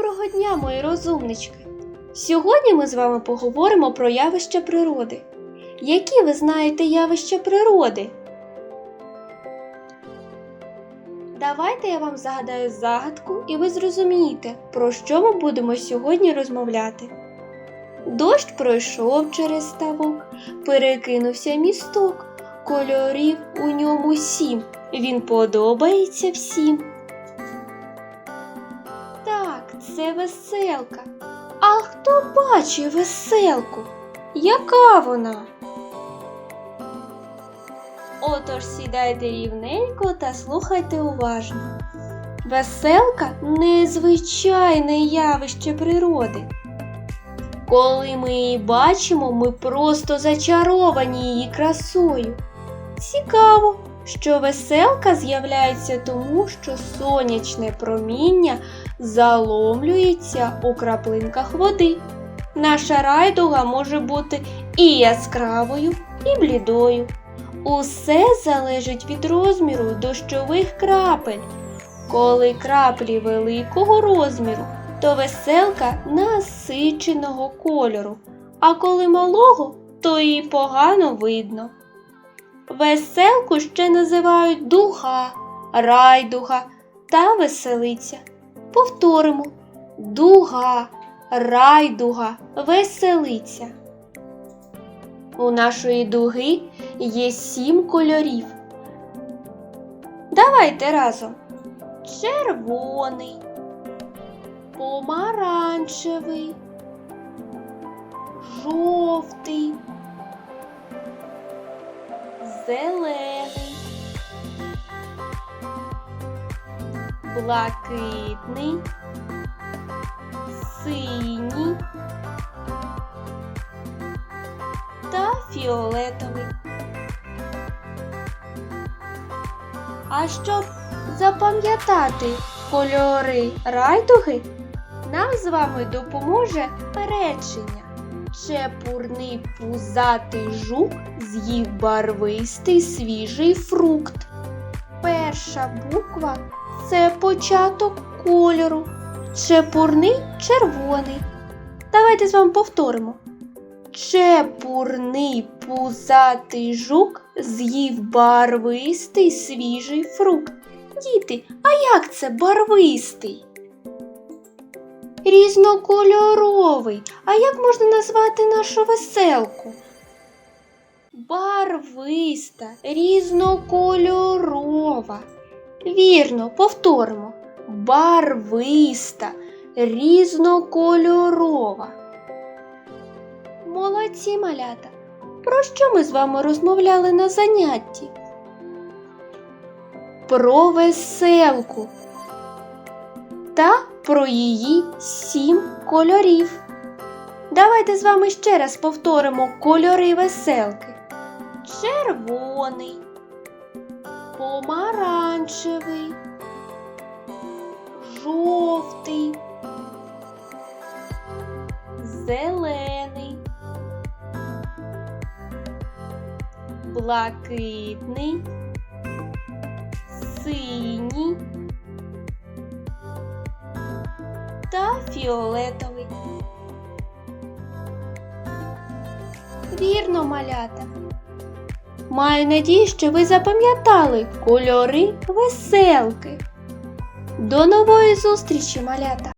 Доброго дня, мої розумнички! Сьогодні ми з вами поговоримо про явища природи. Які ви знаєте явища природи? Давайте я вам загадаю загадку, і ви зрозумієте, про що ми будемо сьогодні розмовляти. Дощ пройшов через ставок, перекинувся місток, кольорів у ньому сім. Він подобається всім. Це веселка. А хто бачив веселку? Яка вона? Отож сідайте рівненько та слухайте уважно. Веселка незвичайне явище природи. Коли ми її бачимо, ми просто зачаровані її красою. Цікаво, що веселка з'являється тому, що сонячне проміння заломлюється у краплинках води. Наша райдуга може бути і яскравою, і блідою. Усе залежить від розміру дощових крапель. Коли краплі великого розміру, то веселка насиченого кольору, а коли малого, то її погано видно. Веселку ще називають дуга, райдуга та веселиця. Повторимо дуга, райдуга, веселиця. У нашої дуги є сім кольорів. Давайте разом. Червоний, помаранчевий, жовтий, зелений, блакитний, синій та фіолетовий. А щоб запам'ятати кольори райдуги, нам з вами допоможе речення. Чепурний пузатий жук з'їв барвистий свіжий фрукт. Перша буква це початок кольору. Чепурний червоний. Давайте з вами повторимо. Чепурний пузатий жук з'їв барвистий свіжий фрукт. Діти, а як це барвистий? Різнокольоровий. А як можна назвати нашу веселку? Барвиста, різнокольорова. Вірно, повторимо. Барвиста, різнокольорова. Молодці малята. Про що ми з вами розмовляли на занятті? Про веселку та про її сім кольорів. Давайте з вами ще раз повторимо кольори веселки. Червоний, помаранчевий, жовтий, зелений, блакитний, синій та фіолетовий. Вірно, малята. Маю надію, що ви запам'ятали кольори веселки. До нової зустрічі, малята!